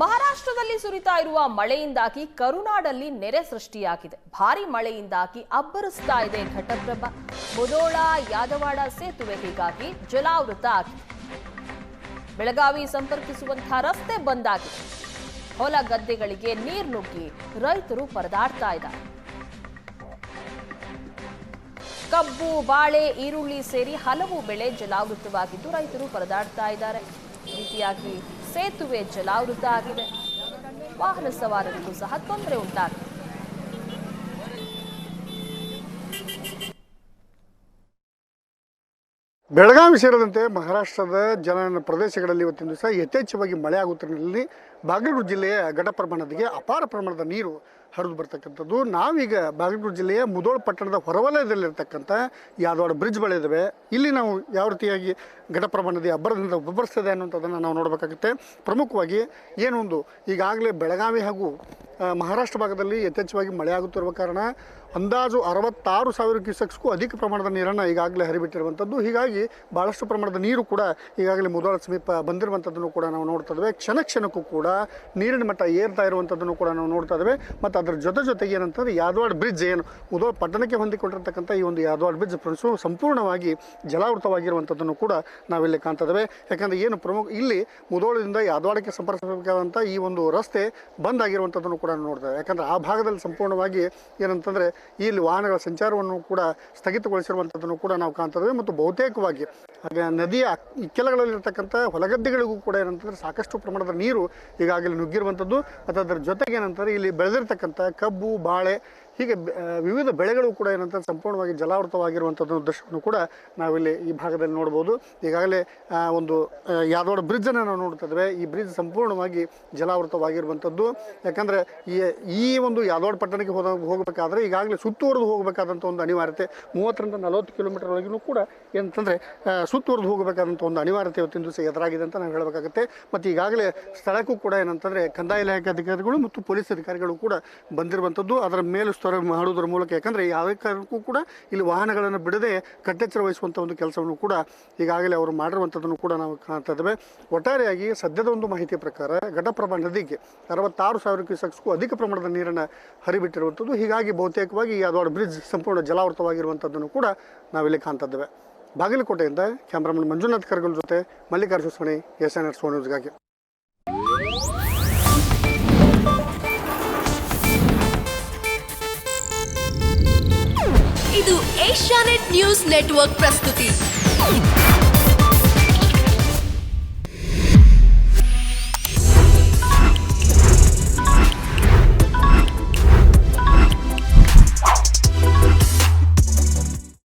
ಮಹಾರಾಷ್ಟ್ರದಲ್ಲಿ ಸುರಿತಾ ಇರುವ ಮಳೆಯಿಂದಾಗಿ ಕರುನಾಡಲ್ಲಿ ನೆರೆ ಸೃಷ್ಟಿಯಾಗಿದೆ. ಭಾರಿ ಮಳೆಯಿಂದಾಗಿ ಅಬ್ಬರಿಸ್ತಾ ಇದೆ ಘಟಪ್ರಭ. ಮುದೋಳ ಯಾದವಾಡ ಸೇತುವೆ ಹೀಗಾಗಿ ಜಲಾವೃತ ಆಗಿದೆ. ಬೆಳಗಾವಿ ಸಂಪರ್ಕಿಸುವಂತಹ ರಸ್ತೆ ಬಂದ್ ಆಗಿದೆ ಹೊಲ ಗದ್ದೆಗಳಿಗೆ ನೀರು ನುಗ್ಗಿ ರೈತರು ಪರದಾಡ್ತಾ ಇದ್ದಾರೆ. ಕಬ್ಬು, ಬಾಳೆ, ಈರುಳ್ಳಿ ಸೇರಿ ಹಲವು ಬೆಳೆ ಜಲಾವೃತವಾಗಿದ್ದು ರೈತರು ಪರದಾಡ್ತಾ ಇದ್ದಾರೆ. ರೀತಿಯಾಗಿ ಸೇತುವೆ ಜಲಾವೃತ ಆಗಿದೆ. ವಾಹನ ಸವಾರರಿಗೂ ಸಹ ತೊಂದರೆ ಉಂಟಾಗಿದೆ. ಬೆಳಗಾವಿ ಸೇರಿದಂತೆ ಮಹಾರಾಷ್ಟ್ರದ ಜನ ಪ್ರದೇಶಗಳಲ್ಲಿ ಇವತ್ತಿನ ದಿವಸ ಯಥೇಚ್ಛವಾಗಿ ಮಳೆ ಆಗುತ್ತಿರುವಲ್ಲಿ ಬಾಗಲಕೋಟೆ ಜಿಲ್ಲೆಯ ಘಟ ನದಿಗೆ ಅಪಾರ ಪ್ರಮಾಣದ ನೀರು ಹರಿದು ಬರ್ತಕ್ಕಂಥದ್ದು. ನಾವೀಗ ಬಾಗಲಕೋಟೆ ಜಿಲ್ಲೆಯ ಮುದೋಳ ಪಟ್ಟಣದ ಹೊರವಲಯದಲ್ಲಿರ್ತಕ್ಕಂಥ ಯಾದವಾಡ ಬ್ರಿಡ್ಜ್ ಬಳಿ ಇದ್ದಾವೆ. ಇಲ್ಲಿ ನಾವು ಯಾವ ರೀತಿಯಾಗಿ ಘಟ ಪ್ರಮಾಣದ ಅಬ್ಬರದಿಂದ ಉಬ್ಬರಿಸ್ತದೆ ಅನ್ನುವಂಥದ್ದನ್ನು ನಾವು ನೋಡಬೇಕಾಗುತ್ತೆ. ಪ್ರಮುಖವಾಗಿ ಏನೊಂದು ಈಗಾಗಲೇ ಬೆಳಗಾವಿ ಹಾಗೂ ಮಹಾರಾಷ್ಟ್ರ ಭಾಗದಲ್ಲಿ ಯಥೇಚ್ಛವಾಗಿ ಮಳೆ ಆಗುತ್ತಿರುವ ಕಾರಣ ಅಂದಾಜು ಅರವತ್ತಾರು ಸಾವಿರ ಕ್ಯೂಸೆಕ್ಸ್ಗೂ ಅಧಿಕ ಪ್ರಮಾಣದ ನೀರನ್ನು ಈಗಾಗಲೇ ಹರಿಬಿಟ್ಟಿರುವಂಥದ್ದು. ಹೀಗಾಗಿ ಭಾಳಷ್ಟು ಪ್ರಮಾಣದ ನೀರು ಕೂಡ ಈಗಾಗಲೇ ಮುದೋಳ ಸಮೀಪ ಬಂದಿರುವಂಥದ್ದನ್ನು ಕೂಡ ನಾವು ನೋಡ್ತಾ ಇದ್ದೇವೆ. ಕ್ಷಣ ಕ್ಷಣಕ್ಕೂ ಕೂಡ ನೀರಿನ ಮಟ್ಟ ಏರ್ತಾ ಇರುವಂಥದ್ದನ್ನು ಕೂಡ ನಾವು ನೋಡ್ತಾ ಇದ್ದೇವೆ. ಮತ್ತು ಅದರ ಜೊತೆ ಜೊತೆಗೆ ಏನಂತಂದರೆ ಯಾದವಾಡ ಬ್ರಿಡ್ಜ್ ಏನು ಮುದೋಳ ಪಟ್ಟಣಕ್ಕೆ ಹೊಂದಿಕೊಂಡಿರ್ತಕ್ಕಂಥ ಈ ಒಂದು ಯಾದವಾಡ ಬ್ರಿಡ್ಜ್ ಸಂಪೂರ್ಣವಾಗಿ ಜಲಾವೃತವಾಗಿರುವಂಥದ್ದನ್ನು ಕೂಡ ನಾವಿಲ್ಲಿ ಕಾಣ್ತಾ ಇದ್ದೇವೆ. ಯಾಕಂದರೆ ಏನು ಪ್ರಮುಖ ಇಲ್ಲಿ ಮುದೋಳದಿಂದ ಯಾದವಾಡಕ್ಕೆ ಸಂಪರ್ಕಿಸಬೇಕಾದಂಥ ಈ ಒಂದು ರಸ್ತೆ ಬಂದ್ ಆಗಿರುವಂಥದ್ದನ್ನು ಕೂಡ ನೋಡ್ತೇವೆ ಯಾಕಂದರೆ ಆ ಭಾಗದಲ್ಲಿ ಸಂಪೂರ್ಣವಾಗಿ ಏನಂತಂದರೆ ಇಲ್ಲಿ ವಾಹನಗಳ ಸಂಚಾರವನ್ನು ಕೂಡ ಸ್ಥಗಿತಗೊಳಿಸಿರುವಂಥದ್ದನ್ನು ಕೂಡ ನಾವು ಕಾಣ್ತಾ ಮತ್ತು ಬಹುತೇಕವಾಗಿ aqui. ಹಾಗೆ ನದಿಯ ಇಕ್ಕೆಲಗಳಲ್ಲಿರ್ತಕ್ಕಂಥ ಹೊಲಗದ್ದೆಗಳಿಗೂ ಕೂಡ ಏನಂತಂದರೆ ಸಾಕಷ್ಟು ಪ್ರಮಾಣದ ನೀರು ಈಗಾಗಲೇ ನುಗ್ಗಿರುವಂಥದ್ದು. ಮತ್ತು ಅದರ ಜೊತೆಗೆ ಏನಂತಾರೆ ಇಲ್ಲಿ ಬೆಳೆದಿರ್ತಕ್ಕಂಥ ಕಬ್ಬು ಬಾಳೆ ಹೀಗೆ ವಿವಿಧ ಬೆಳೆಗಳು ಕೂಡ ಏನಂತ ಸಂಪೂರ್ಣವಾಗಿ ಜಲಾವೃತವಾಗಿರುವಂಥದ್ದು ದೃಶ್ಯವನ್ನು ಕೂಡ ನಾವಿಲ್ಲಿ ಈ ಭಾಗದಲ್ಲಿ ನೋಡ್ಬೋದು ಈಗಾಗಲೇ ಒಂದು ಆ, ಯಾದವಾಡ ಬ್ರಿಡ್ಜನ್ನು ನಾವು ನೋಡ್ತಿದ್ವಿ ಈ ಬ್ರಿಡ್ಜ್ ಸಂಪೂರ್ಣವಾಗಿ ಜಲಾವೃತವಾಗಿರುವಂಥದ್ದು. ಯಾಕಂದರೆ ಈ ಈ ಒಂದು ಯಾದವಾಡ ಪಟ್ಟಣಕ್ಕೆ ಹೋದ ಹೋಗಬೇಕಾದ್ರೆ ಈಗಾಗಲೇ ಸುತ್ತುವರೆದು ಹೋಗಬೇಕಾದಂಥ ಒಂದು ಅನಿವಾರ್ಯತೆ. ಮೂವತ್ತರಿಂದ ನಲವತ್ತು ಕಿಲೋಮೀಟರ್ ಒಳಗಿನೂ ಕೂಡ ಏನಂತಂದರೆ ಸುತ್ತುವರೆದು ಹೋಗಬೇಕಾದಂಥ ಒಂದು ಅನಿವಾರ್ಯತೆ ಇವತ್ತಿನ ದಿವಸ ಎದುರಾಗಿದೆ ಅಂತ ನಾವು ಹೇಳಬೇಕಾಗುತ್ತೆ. ಮತ್ತು ಈಗಾಗಲೇ ಸ್ಥಳಕ್ಕೂ ಕೂಡ ಏನಂತಂದರೆ ಕಂದಾಯ ಇಲಾಖೆ ಅಧಿಕಾರಿಗಳು ಮತ್ತು ಪೊಲೀಸ್ ಅಧಿಕಾರಿಗಳು ಕೂಡ ಬಂದಿರುವಂಥದ್ದು. ಅದರ ಮೇಲೆ ಸ್ಥಳ ಮಾಡುವುದರ ಮೂಲಕ ಯಾಕಂದರೆ ಯಾವ ಕಾರಣಕ್ಕೂ ಕೂಡ ಇಲ್ಲಿ ವಾಹನಗಳನ್ನು ಬಿಡದೆ ಕಟ್ಟೆಚ್ಚರ ವಹಿಸುವಂಥ ಒಂದು ಕೆಲಸವನ್ನು ಕೂಡ ಈಗಾಗಲೇ ಅವರು ಮಾಡಿರುವಂಥದ್ದನ್ನು ಕೂಡ ನಾವು ಕಾಣ್ತಾ ಇದ್ದೇವೆ. ಒಟ್ಟಾರೆಯಾಗಿ ಸದ್ಯದ ಒಂದು ಮಾಹಿತಿಯ ಪ್ರಕಾರ ಘಟಪ್ರಭಾ ನದಿಗೆ ಅರವತ್ತಾರು ಸಾವಿರ ಕ್ಯೂಸೆಕ್ಸ್ಗೂ ಅಧಿಕ ಪ್ರಮಾಣದ ನೀರನ್ನು ಹರಿಬಿಟ್ಟಿರುವಂಥದ್ದು. ಹೀಗಾಗಿ ಬಹುತೇಕವಾಗಿ ಯಾದವಾಡ ಬ್ರಿಡ್ಜ್ ಸಂಪೂರ್ಣ ಜಲಾವೃತವಾಗಿರುವಂಥದ್ದನ್ನು ಕೂಡ ನಾವಿಲ್ಲಿ ಕಾಣ್ತಾ ಇದ್ದೇವೆ. ಬಾಗಲಕೋಟೆಯಿಂದ ಕ್ಯಾಮ್ರಾಮನ್ ಮಂಜುನಾಥ್ ಕರ್ಗಲ್ ಜೊತೆ Mallikarjuna Soni S N R ಇದು ಏಷ್ಯಾನೆಟ್ ನ್ಯೂಸ್ ನೆಟ್ವರ್ಕ್ ಪ್ರಸ್ತುತಿ.